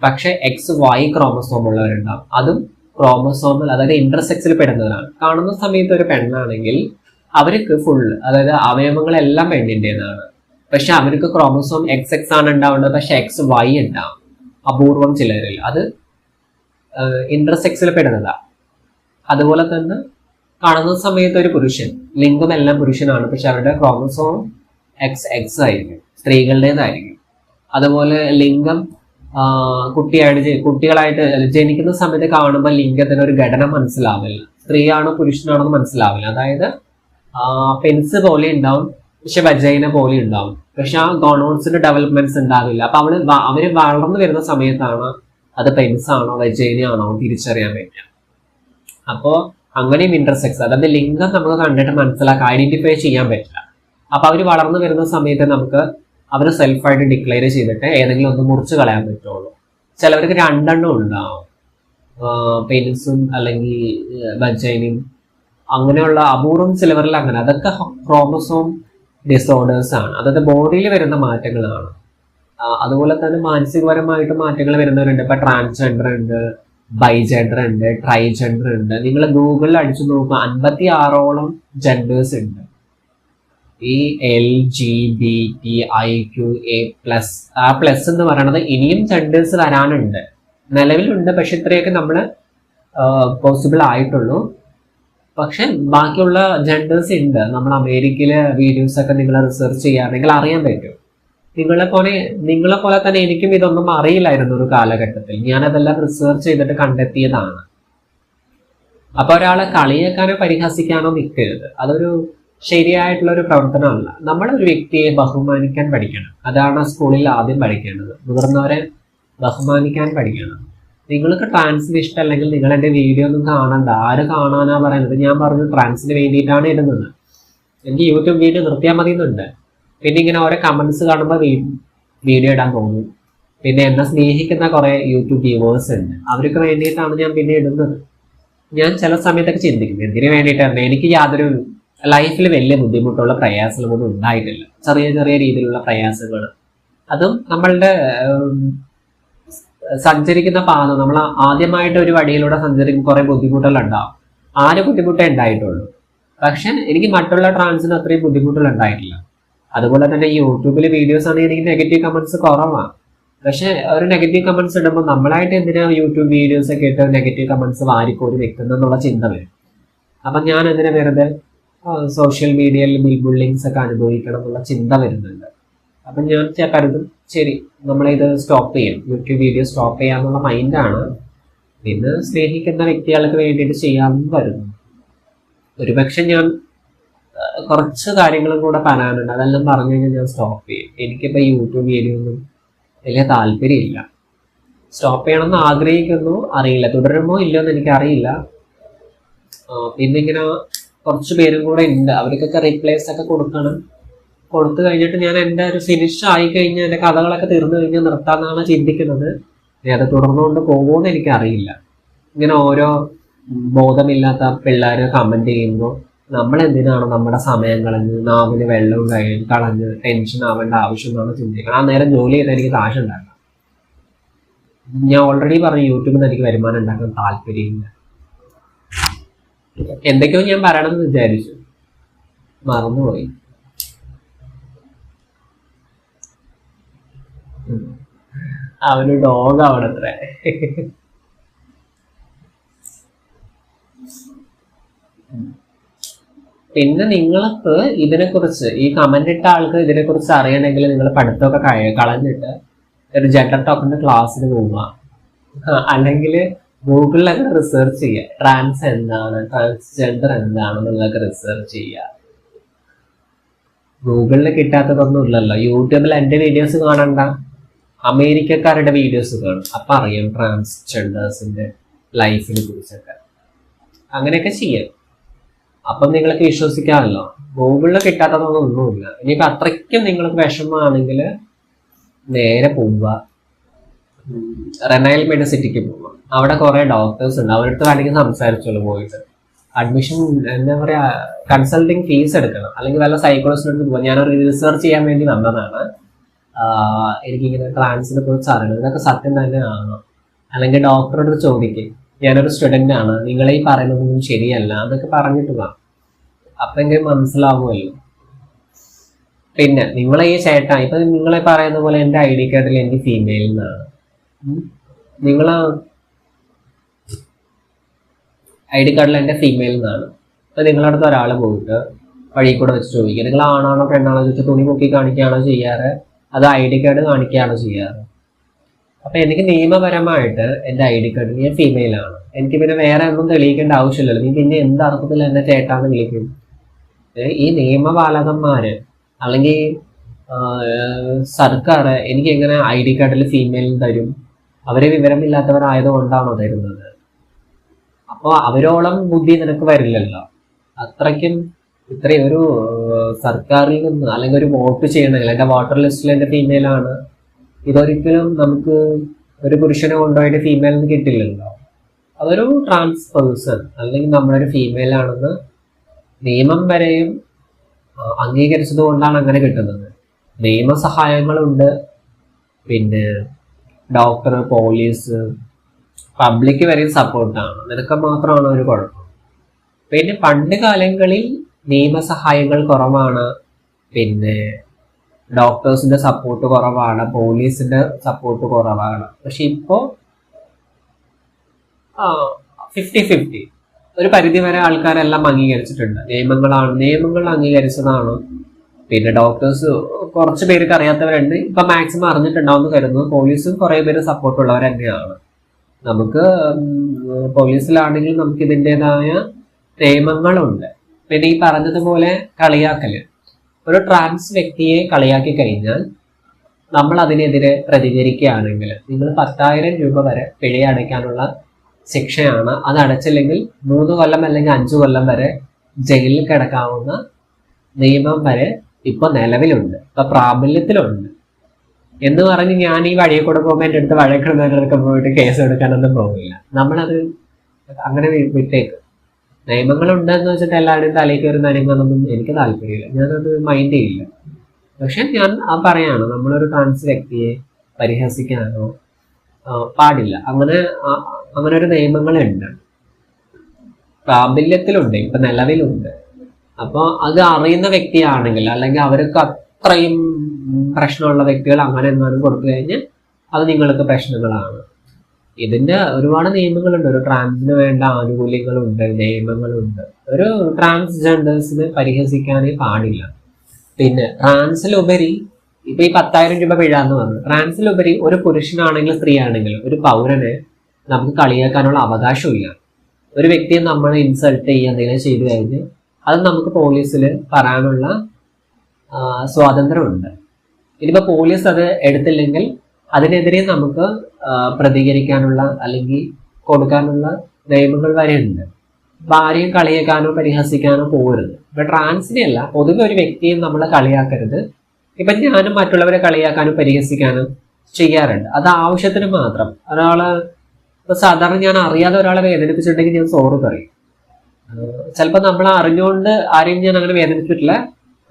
പക്ഷെ എക്സ് വൈ ക്രോമസോം ഉള്ളവരുണ്ടാവും. അതും ക്രോമസോമൽ അതായത് ഇന്റർസെക്സിൽ പെടുന്നതാണ് കാണുന്ന സമയത്ത് ഒരു പെണ്ണാണെങ്കിൽ അവർക്ക് ഫുൾ അതായത് അവയവങ്ങളെല്ലാം പെണ്ണിന്റെതാണ് പക്ഷെ അവർക്ക് ക്രോമസോം എക്സ് എക്സ് ആണ് ഉണ്ടാവേണ്ടത്. പക്ഷെ എക്സ് വൈ ഉണ്ടാവും. അപൂർവം ചിലരിൽ. അത് ഇന്റർസെക്സിൽ പെടുന്നതാ. അതുപോലെ തന്നെ കാണുന്ന സമയത്ത് ഒരു പുരുഷൻ. ലിംഗം എല്ലാം പുരുഷനാണ്. പക്ഷെ അവരുടെ ക്രോമസോം എക്സ് എക്സ് ആയിരിക്കും. സ്ത്രീകളുടേതായിരിക്കും. അതുപോലെ ലിംഗം കുട്ടിയായിട്ട് കുട്ടികളായിട്ട് ജനിക്കുന്ന സമയത്ത് കാണുമ്പോൾ ലിംഗത്തിന് ഒരു ഘടന മനസ്സിലാവില്ല. സ്ത്രീയാണോ പുരുഷനാണോ മനസ്സിലാവില്ല. അതായത് പെൻസ് പോലെ ഉണ്ടാവും പക്ഷെ വജൈന പോലെ ഉണ്ടാവും. പക്ഷെ ആ ഗോണോൺസിന്റെ ഡെവലപ്മെന്റ്സ് ഉണ്ടാവില്ല. അപ്പൊ അവൾ അവർ വളർന്നു വരുന്ന സമയത്താണ് അത് പെൻസ് ആണോ വജൈന ആണോ തിരിച്ചറിയാൻ പറ്റുക. അപ്പോ അങ്ങനെയും ഇന്റർസെക്സ് അതായത് ലിംഗം നമുക്ക് കണ്ടിട്ട് മനസ്സിലാക്കാൻ ഐഡന്റിഫൈ ചെയ്യാൻ പറ്റില്ല. അപ്പൊ അവർ വളർന്നു വരുന്ന സമയത്ത് നമുക്ക് അവർ സെൽഫായിട്ട് ഡിക്ലെയർ ചെയ്തിട്ട് ഏതെങ്കിലും ഒന്ന് മുറിച്ച് കളയാൻ പറ്റുള്ളൂ. ചിലവർക്ക് രണ്ടെണ്ണം ഉണ്ടാവും. പെയിൻസും അല്ലെങ്കിൽ ബജൈനും അങ്ങനെയുള്ള അപൂർവം ചിലവരിൽ അങ്ങനെ. അതൊക്കെ ക്രോമസോം ഡിസോർഡേഴ്സ് ആണ്. അതായത് ബോഡിയിൽ വരുന്ന മാറ്റങ്ങളാണ്. അതുപോലെ തന്നെ മാനസികപരമായിട്ട് മാറ്റങ്ങൾ വരുന്നവരുണ്ട്. ഇപ്പൊ ട്രാൻസ്ജെൻഡർ ഉണ്ട് ബൈജെൻഡർ ഉണ്ട് ട്രൈജെൻഡർ ഉണ്ട്. നിങ്ങൾ ഗൂഗിളിൽ അടിച്ചു നോക്കുക. അൻപത്തി ആറോളം ജെൻഡേഴ്സ് ഉണ്ട്. ഈ L G B T I Q A plus ആ പ്ലസ് എന്ന് പറയുന്നത് ഇനിയും ജെൻഡേഴ്സ് വരാനുണ്ട്. നിലവിലുണ്ട് പക്ഷെ ഇത്രയൊക്കെ നമ്മൾ പോസിബിൾ ആയിട്ടുള്ളൂ. പക്ഷെ ബാക്കിയുള്ള ജെൻഡേഴ്സ് ഉണ്ട്. നമ്മൾ അമേരിക്കയിലെ വീഡിയോസ് ഒക്കെ നിങ്ങൾ റിസർച്ച് ചെയ്യുകയാണെങ്കിൽ അറിയാൻ പറ്റും. നിങ്ങളെ പോലെ നിങ്ങളെ പോലെ തന്നെ എനിക്കും ഇതൊന്നും അറിയില്ലായിരുന്നു ഒരു കാലഘട്ടത്തിൽ. ഞാൻ ഞാനതെല്ലാം റിസർച്ച് ചെയ്തിട്ട് കണ്ടെത്തിയതാണ്. അപ്പൊ ഒരാളെ കളിയാക്കാനോ പരിഹസിക്കാനോ നിൽക്കരുത്. അതൊരു ശരിയായിട്ടുള്ള ഒരു പ്രവർത്തനമല്ല. നമ്മൾ ഒരു വ്യക്തിയെ ബഹുമാനിക്കാൻ പഠിക്കണം. അതാണ് സ്കൂളിൽ ആദ്യം പഠിക്കേണ്ടത്. മുതിർന്നവരെ ബഹുമാനിക്കാൻ പഠിക്കണം. നിങ്ങൾക്ക് ട്രാൻസിന് ഇഷ്ടമല്ലെങ്കിൽ നിങ്ങൾ എന്റെ വീഡിയോ ഒന്നും കാണണ്ട. ആര് കാണാനാ പറയുന്നത്? ഞാൻ പറഞ്ഞു ട്രാൻസിന് വേണ്ടിയിട്ടാണ് ഇടുന്നത്. എനിക്ക് യൂട്യൂബ് വീഡിയോ നിർത്തിയാൽ മതി എന്നുണ്ട് പിന്നെ ഇങ്ങനെ ഓരോ കമൻസ് കാണുമ്പോൾ വീഡിയോ ഇടാൻ തോന്നും. പിന്നെ എന്നെ സ്നേഹിക്കുന്ന കുറേ യൂട്യൂബ് വ്യൂവേഴ്സ് ഉണ്ട്. അവർക്ക് വേണ്ടിയിട്ടാണ് ഞാൻ പിന്നെ ഇടുന്നത്. ഞാൻ ചില സമയത്തൊക്കെ ചിന്തിക്കും എന്തിനു വേണ്ടിയിട്ടായിരുന്നു എനിക്ക് യാതൊരു ലൈഫിൽ വലിയ ബുദ്ധിമുട്ടുള്ള പ്രയാസങ്ങളൊന്നും ഉണ്ടായിട്ടില്ല. ചെറിയ ചെറിയ രീതിയിലുള്ള പ്രയാസങ്ങൾ അതും നമ്മളുടെ സഞ്ചരിക്കുന്ന പാത നമ്മൾ ആദ്യമായിട്ട് ഒരു വഴിയിലൂടെ സഞ്ചരിക്കും കുറേ ബുദ്ധിമുട്ടുകൾ ഉണ്ടാവും. ആര് ബുദ്ധിമുട്ടേ ഉണ്ടായിട്ടുള്ളൂ. പക്ഷെ എനിക്ക് മറ്റുള്ള ട്രാൻസിന് അത്രയും ബുദ്ധിമുട്ടുകൾ ഉണ്ടായിട്ടില്ല. അതുപോലെ തന്നെ യൂട്യൂബിലെ വീഡിയോസ് ആണെങ്കിൽ എനിക്ക് നെഗറ്റീവ് കമൻസ് കുറവാണ് പക്ഷെ ഒരു നെഗറ്റീവ് കമൻസ് ഇടുമ്പോൾ നമ്മളായിട്ട് എന്തിനാ യൂട്യൂബ് വീഡിയോസ് ഒക്കെ ഇട്ട് നെഗറ്റീവ് കമൻസ് വാരിക്കോരി വെക്കുന്നെന്നുള്ള ചിന്ത വരും. അപ്പൊ ഞാൻ എന്തിനാ വെറുതെ സോഷ്യൽ മീഡിയയിൽ ബിൽ ബുള്ളിങ്സ് ഒക്കെ അനുഭവിക്കണം എന്നുള്ള ചിന്ത വരുന്നുണ്ട്. അപ്പം ഞാൻ കരുതും ശരി നമ്മളിത് സ്റ്റോപ്പ് ചെയ്യും. യൂട്യൂബ് വീഡിയോ സ്റ്റോപ്പ് ചെയ്യാന്നുള്ള മൈൻഡാണ് പിന്നെ സ്നേഹിക്കുന്ന വ്യക്തികൾക്ക് വേണ്ടിയിട്ട് ചെയ്യാമെന്ന് വരുന്നു ഒരുപക്ഷെ ഞാൻ കുറച്ച് കാര്യങ്ങളും കൂടെ പറയാനുണ്ട്. അതെല്ലാം പറഞ്ഞു കഴിഞ്ഞാൽ ഞാൻ സ്റ്റോപ്പ് ചെയ്യും. എനിക്കിപ്പോൾ യൂട്യൂബ് വീഡിയോ ഒന്നും വലിയ താല്പര്യമില്ല. സ്റ്റോപ്പ് ചെയ്യണമെന്ന് ആഗ്രഹിക്കുന്നു അറിയില്ല. തുടരുമോ ഇല്ലയോ എന്ന് എനിക്കറിയില്ല പിന്നെ ഇങ്ങനെ കുറച്ച് പേരും കൂടെ ഉണ്ട്. അവർക്കൊക്കെ റീപ്ലേസ് ഒക്കെ കൊടുക്കണം. കൊടുത്തു കഴിഞ്ഞിട്ട് ഞാൻ എന്റെ ഒരു ഫിനിഷ് ആയി കഴിഞ്ഞാൽ എന്റെ കഥകളൊക്കെ തീർന്നു കഴിഞ്ഞാൽ നിർത്താമെന്നാണ് ചിന്തിക്കുന്നത്. ഇനി അത് തുടർന്നുകൊണ്ട് പോകുമെന്ന് എനിക്കറിയില്ല. ഇങ്ങനെ ഓരോ ബോധമില്ലാത്ത പിള്ളേർ കമന്റ് ചെയ്യുമ്പോൾ നമ്മൾ എന്തിനാണ് നമ്മുടെ സമയം കളഞ്ഞ് നാവിന് വെള്ളം കഴിഞ്ഞ് കളഞ്ഞ് ടെൻഷൻ ആവേണ്ട ആവശ്യം എന്നാണ് ചിന്തിക്കുന്നത് ആ നേരം ജോലി ചെയ്താൽ എനിക്ക് കാശ് ഉണ്ടാക്കാം ഞാൻ ഓൾറെഡി പറഞ്ഞു യൂട്യൂബിൽ നിന്ന് എനിക്ക് വരുമാനം ഉണ്ടാക്കാൻ താല്പര്യമില്ല. എന്തൊക്കെയോ ഞാൻ പറയണമെന്ന് വിചാരിച്ചു. മറന്നുപോയി. അവന് ഡോഗ് അവിടെ അത്ര പിന്നെ നിങ്ങൾക്ക് ഇതിനെക്കുറിച്ച് ഈ കമന്റ് ഇട്ട ആൾക്ക് ഇതിനെക്കുറിച്ച് അറിയണമെങ്കിൽ നിങ്ങൾ പഠിത്തമൊക്കെ കളഞ്ഞിട്ട് ഒരു ജെൻഡർ ടോക്കിന്റെ ക്ലാസ്സിന് പോവുക. അല്ലെങ്കിൽ ഗൂഗിളിലൊക്കെ റിസർച്ച് ചെയ്യുക ട്രാൻസ് എന്താണ് ട്രാൻസ്ജെൻഡർ എന്താണെന്നുള്ളതൊക്കെ റിസർച്ച് ചെയ്യുക ഗൂഗിളിൽ കിട്ടാത്തതൊന്നും ഇല്ലല്ലോ യൂട്യൂബിൽ എന്റെ വീഡിയോസ് കാണണ്ട. അമേരിക്കക്കാരുടെ വീഡിയോസ് കാണും. അപ്പൊ അറിയാം ട്രാൻസ്ജെൻഡേഴ്സിന്റെ ലൈഫിനെ കുറിച്ചൊക്കെ. അങ്ങനെയൊക്കെ ചെയ്യാം. അപ്പം നിങ്ങൾക്ക് വിശ്വസിക്കാമല്ലോ. ഗൂഗിളിൽ കിട്ടാത്തതൊന്നും ഒന്നുമില്ല ഇനിയിപ്പോ അത്രയ്ക്കും നിങ്ങൾക്ക് വിഷമമാണെങ്കിൽ നേരെ പോവുക. റെനൈൽ മെഡിസിറ്റിക്ക് പോവുക. അവിടെ കുറെ ഡോക്ടേഴ്സ് ഉണ്ട്. അവരടുത്ത് വേണമെങ്കിൽ സംസാരിച്ചോളൂ പോയിട്ട്. അഡ്മിഷൻ എന്താ പറയാ കൺസൾട്ടിങ് ഫീസ് എടുക്കണം. അല്ലെങ്കിൽ വല്ല സൈക്കോളജിസ്റ്റിനടുത്ത് പോകാം ഞാനൊരു റിസർച്ച് ചെയ്യാൻ വേണ്ടി വന്നതാണ്. എനിക്കിങ്ങനെ ട്രാൻസിനെ കുറിച്ച് അറിയണം. ഇതൊക്കെ സത്യം തന്നെയാണോ? അല്ലെങ്കിൽ ഡോക്ടറോട് ചോദിക്കും. ഞാനൊരു സ്റ്റുഡന്റ് ആണ്. നിങ്ങളെ ഈ പറയുന്നതൊന്നും ശരിയല്ല. അതൊക്കെ പറഞ്ഞിട്ട് പോകാം അപ്പം എങ്കിലും മനസ്സിലാവുമല്ലോ. പിന്നെ നിങ്ങളെ ഈ ചേട്ടാ ഇപ്പൊ നിങ്ങളെ പറയുന്ന പോലെ എന്റെ ഐ ഡി കാർഡിൽ എനിക്ക് ഫീമെയിൽ നിങ്ങൾ ഐ ഡി കാർഡിൽ എന്റെ ഫീമെയിൽ എന്നാണ് അപ്പോൾ നിങ്ങളുടെ അടുത്ത് ഒരാൾ പോയിട്ട് വഴി കൂടെ വെച്ച് ചോദിക്കുക നിങ്ങൾ ആണാണോ പെണ്ണാണോ? ചോദിച്ചാൽ തുണി പൊക്കി കാണിക്കുകയാണോ ചെയ്യാറ്? അത് ഐ ഡി കാർഡ് കാണിക്കുകയാണോ ചെയ്യാറ്? അപ്പോൾ എനിക്ക് നിയമപരമായിട്ട് എന്റെ ഐ ഡി കാർഡിൽ ഞാൻ ഫീമെയിലാണ് എനിക്ക് പിന്നെ വേറെ ഒന്നും തെളിയിക്കേണ്ട ആവശ്യമില്ലല്ലോ. നീ പിന്നെ എന്ത് അർത്ഥത്തിൽ എന്നെ ചേട്ടാന്ന് വിളിക്കും? ഈ നിയമപാലകന്മാര് അല്ലെങ്കിൽ സർക്കാർ എനിക്ക് എങ്ങനെ ഐ ഡി കാർഡിൽ ഫീമെയിൽ തരും? അവരെ വിവരമില്ലാത്തവരായതുകൊണ്ടാണോ തരുന്നത്? അപ്പോൾ അവരോളം ബുദ്ധി നിനക്ക് വരില്ലല്ലോ. അത്രയ്ക്കും ഇത്രയും ഒരു സർക്കാരിൽ നിന്ന് അല്ലെങ്കിൽ ഒരു വോട്ട് ചെയ്യണമെങ്കിൽ എന്റെ വോട്ടർ ലിസ്റ്റിൽ എന്റെ ഫീമെയിൽ ആണ് ഇതൊരിക്കലും നമുക്ക് ഒരു പുരുഷനെ കൊണ്ടുപോയിട്ട് ഫീമെയിൽ നിന്ന് കിട്ടില്ലല്ലോ. അതൊരു ട്രാൻസ് പേഴ്സൺ അല്ലെങ്കിൽ നമ്മളൊരു ഫീമെയിൽ ആണെന്ന് നിയമം വരെയും അംഗീകരിച്ചത് കൊണ്ടാണ് അങ്ങനെ കിട്ടുന്നത്. നിയമസഹായങ്ങളുണ്ട്. പിന്നെ ഡോക്ടർ പോലീസ് പബ്ലിക് വരെ സപ്പോർട്ടാണ് നിനക്ക് മാത്രമാണ് ഒരു കുഴപ്പം. പിന്നെ പണ്ട് കാലങ്ങളിൽ നിയമസഹായങ്ങൾ കുറവാണ്. പിന്നെ ഡോക്ടേഴ്സിന്റെ സപ്പോർട്ട് കുറവാണ്. പോലീസിന്റെ സപ്പോർട്ട് കുറവാണ്. പക്ഷെ ഇപ്പോ ഫിഫ്റ്റി ഫിഫ്റ്റി ഒരു പരിധി വരെ ആൾക്കാരെല്ലാം അംഗീകരിച്ചിട്ടുണ്ട്. നിയമങ്ങളാണ് നിയമങ്ങൾ അംഗീകരിച്ചതാണ്. പിന്നെ ഡോക്ടേഴ്സ് കുറച്ച് പേർക്ക് അറിയാത്തവരുണ്ട്. ഇപ്പൊ മാക്സിമം അറിഞ്ഞിട്ടുണ്ടാവും എന്ന് കരുതുന്നു. പോലീസും കുറെ പേര് സപ്പോർട്ട് ഉള്ളവർ തന്നെയാണ്. നമുക്ക് പോലീസിലാണെങ്കിൽ നമുക്ക് ഇതിന്റെതായ നിയമങ്ങളുണ്ട്. പിന്നെ ഈ പറഞ്ഞതുപോലെ കളിയാക്കൽ. ഒരു ട്രാൻസ് വ്യക്തിയെ കളിയാക്കി കഴിഞ്ഞാൽ നമ്മൾ അതിനെതിരെ പ്രതികരിക്കുകയാണെങ്കിൽ നിങ്ങൾ പത്തായിരം രൂപ വരെ പിഴ അടയ്ക്കാനുള്ള ശിക്ഷയാണ് അത് അടച്ചില്ലെങ്കിൽ മൂന്ന് കൊല്ലം അല്ലെങ്കിൽ അഞ്ചു കൊല്ലം വരെ ജയിലിൽ കിടക്കാവുന്ന നിയമം വരെ ഇപ്പൊ നിലവിലുണ്ട്. ഇപ്പൊ പ്രാബല്യത്തിലുണ്ട്. എന്ന് പറഞ്ഞ് ഞാൻ ഈ വഴിയെ കൂടെ പോകുമ്പോൾ എന്റെ അടുത്ത് വഴക്കിടുന്നവരൊക്കെ പോയിട്ട് കേസ് എടുക്കാനൊന്നും പോകില്ല നമ്മളത് അങ്ങനെ വിട്ടേക്ക്. നിയമങ്ങളുണ്ടെന്ന് വെച്ചിട്ട് എല്ലാവരുടെയും തലയിൽ കയറി നനങ്ങാനൊന്നും എനിക്ക് താല്പര്യമില്ല. ഞാനത് മൈൻഡ് ചെയ്യില്ല. പക്ഷെ ഞാൻ ആ പറയാണ് നമ്മളൊരു ട്രാൻസ് വ്യക്തിയെ പരിഹസിക്കാനോ പാടില്ല. അങ്ങനെ അങ്ങനെ ഒരു നിയമങ്ങളുണ്ട്. പ്രാബല്യത്തിലുണ്ട് ഇപ്പൊ നിലവിലുണ്ട്. അപ്പോൾ അത് അറിയുന്ന വ്യക്തിയാണെങ്കിൽ അല്ലെങ്കിൽ അവർക്ക് അത്രയും പ്രശ്നമുള്ള വ്യക്തികൾ അങ്ങനെ എങ്ങാനും കൊടുത്തു കഴിഞ്ഞാൽ അത് നിങ്ങൾക്ക് പ്രശ്നങ്ങളാണ്. ഇതിന്റെ ഒരുപാട് നിയമങ്ങളുണ്ട്. ഒരു ട്രാൻസിന് വേണ്ട ആനുകൂല്യങ്ങളുണ്ട് നിയമങ്ങളുണ്ട്. ഒരു ട്രാൻസ്ജെൻഡേഴ്സിനെ പരിഹസിക്കാനേ പാടില്ല. പിന്നെ ട്രാൻസിലുപരി ഇപ്പൊ ഈ പത്തായിരം രൂപ പിഴ എന്ന് പറഞ്ഞു. ട്രാൻസിലുപരി ഒരു പുരുഷനാണെങ്കിലും സ്ത്രീ ആണെങ്കിലും ഒരു പൗരനെ നമുക്ക് കളിയാക്കാനുള്ള അവകാശമില്ല ഒരു വ്യക്തിയെ നമ്മൾ ഇൻസൾട്ട് ചെയ്യുക എന്തെങ്കിലും ചെയ്തു കഴിഞ്ഞ് അത് നമുക്ക് പോലീസിൽ പറയാനുള്ള സ്വാതന്ത്ര്യമുണ്ട്. ഇനിയിപ്പോൾ പോലീസ് അത് എടുത്തില്ലെങ്കിൽ അതിനെതിരെ നമുക്ക് പ്രതികരിക്കാനുള്ള അല്ലെങ്കിൽ കൊടുക്കാനുള്ള നിയമങ്ങൾ വരെയുണ്ട്. ഉണ്ട് ആരെയും കളിയാക്കാനോ പരിഹസിക്കാനോ പോകരുത്. ഇപ്പം ട്രാൻസിനെ അല്ല പൊതുവെ ഒരു വ്യക്തിയും നമ്മൾ കളിയാക്കരുത്. ഇപ്പം ഞാനും മറ്റുള്ളവരെ കളിയാക്കാനും പരിഹസിക്കാനും ചെയ്യാറുണ്ട്. അത് ആവശ്യത്തിന് മാത്രം. ഒരാൾ ഇപ്പം സാധാരണ ഞാൻ അറിയാതെ ഒരാളെ വേദനിപ്പിച്ചിട്ടുണ്ടെങ്കിൽ ഞാൻ സോറി പറയും. ചിലപ്പോൾ നമ്മൾ അറിഞ്ഞുകൊണ്ട് ആരെയും ഞാൻ അങ്ങനെ വേദനിപ്പിച്ചിട്ടില്ല.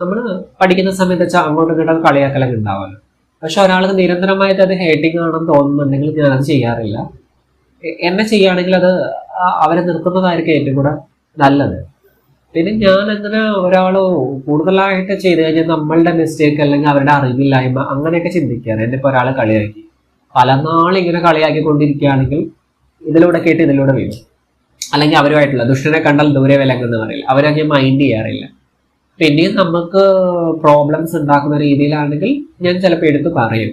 നമ്മൾ പഠിക്കുന്ന സമയത്ത് വെച്ചാൽ അങ്ങോട്ടും ഇങ്ങോട്ടും കളിയാക്കലൊക്കെ ഉണ്ടാവുമല്ലോ പക്ഷെ ഒരാൾക്ക് നിരന്തരമായിട്ട് അത് ഹേറ്റിംഗ് ആണെന്ന് തോന്നുന്നുണ്ടെങ്കിൽ ഞാൻ അത് ചെയ്യാറില്ല. എന്നെ ചെയ്യുകയാണെങ്കിൽ അത് അവരെ നിർത്തുന്നതായിരിക്കും ഏറ്റവും കൂടെ നല്ലത്. പിന്നെ ഞാൻ അങ്ങനെ ഒരാൾ കൂടുതലായിട്ട് ചെയ്തു കഴിഞ്ഞാൽ നമ്മളുടെ മിസ്റ്റേക്ക് അല്ലെങ്കിൽ അവരുടെ അറിവില്ലായ്മ അങ്ങനെയൊക്കെ ചിന്തിക്കാറ് എന്നെ ഇപ്പോൾ ഒരാളെ കളിയാക്കി. പല നാളിങ്ങനെ കളിയാക്കിക്കൊണ്ടിരിക്കുകയാണെങ്കിൽ ഇതിലൂടെ കേട്ട് ഇതിലൂടെ വീഴും. അല്ലെങ്കിൽ അവരുമായിട്ടുള്ള ദുഷ്ടനെ കണ്ടാൽ ദൂരെ വിലങ്ങെന്ന് പറയില്ല. അവരങ്ങനെ മൈൻഡ് ചെയ്യാറില്ല. പിന്നെയും നമുക്ക് പ്രോബ്ലംസ് ഉണ്ടാക്കുന്ന രീതിയിലാണെങ്കിൽ ഞാൻ ചിലപ്പോൾ എടുത്ത് പറയും.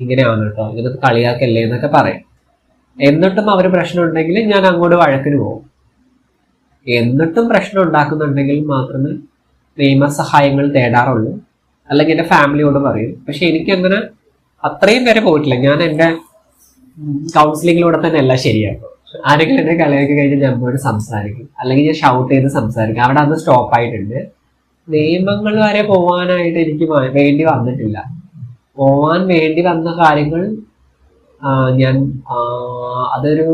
ഇങ്ങനെയാണ് കേട്ടോ ഇങ്ങനത്തെ കളിയാക്കല്ലേ എന്നൊക്കെ പറയും. എന്നിട്ടും അവർ പ്രശ്നം ഉണ്ടെങ്കിൽ ഞാൻ അങ്ങോട്ട് വഴക്കിന് പോകും. എന്നിട്ടും പ്രശ്നം ഉണ്ടാക്കുന്നുണ്ടെങ്കിൽ മാത്രമേ നിയമസഹായങ്ങൾ തേടാറുള്ളൂ. അല്ലെങ്കിൽ എന്റെ ഫാമിലിയോട് പറയും. പക്ഷെ എനിക്കങ്ങനെ അത്രയും വരെ പോയിട്ടില്ല. ഞാൻ എന്റെ കൗൺസിലിങ്ങിലൂടെ തന്നെ എല്ലാം ശരിയാക്കും. ആരെങ്കിലും എന്നെ കളിയാക്കി കഴിഞ്ഞാൽ ഞാൻ പോയിട്ട് സംസാരിക്കും. അല്ലെങ്കിൽ ഞാൻ ഷൗട്ട് ചെയ്ത് സംസാരിക്കും. അവിടെ അന്ന് സ്റ്റോപ്പ് ആയിട്ടുണ്ട്. നിയമങ്ങൾ വരെ പോവാനായിട്ട് എനിക്ക് വേണ്ടി വന്നിട്ടില്ല. പോവാൻ വേണ്ടി വന്ന കാര്യങ്ങൾ ഞാൻ അതൊരു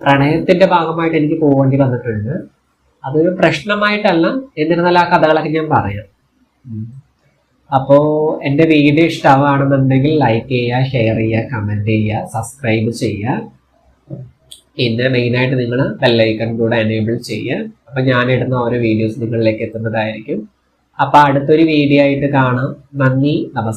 പ്രണയത്തിന്റെ ഭാഗമായിട്ട് എനിക്ക് പോകേണ്ടി വന്നിട്ടുണ്ട്. അതൊരു പ്രശ്നമായിട്ടല്ല. എന്നിരുന്നാൽ ആ കഥകളൊക്കെ ഞാൻ പറയാം. അപ്പോൾ എന്റെ വീഡിയോ ഇഷ്ടമാണെന്നുണ്ടെങ്കിൽ ലൈക്ക് ചെയ്യുക ഷെയർ ചെയ്യുക കമന്റ് ചെയ്യുക സബ്സ്ക്രൈബ് ചെയ്യുക. പിന്നെ മെയിനായിട്ട് നിങ്ങൾ ബെല്ലൈക്കൺ കൂടെ എനേബിൾ ചെയ്യുക. അപ്പം ഞാനിടുന്ന ഓരോ വീഡിയോസ് നിങ്ങളിലേക്ക് എത്തുന്നതായിരിക്കും. അപ്പോൾ അടുത്തൊരു വീഡിയോ ആയിട്ട് കാണാം. നന്ദി നമസ്കാരം.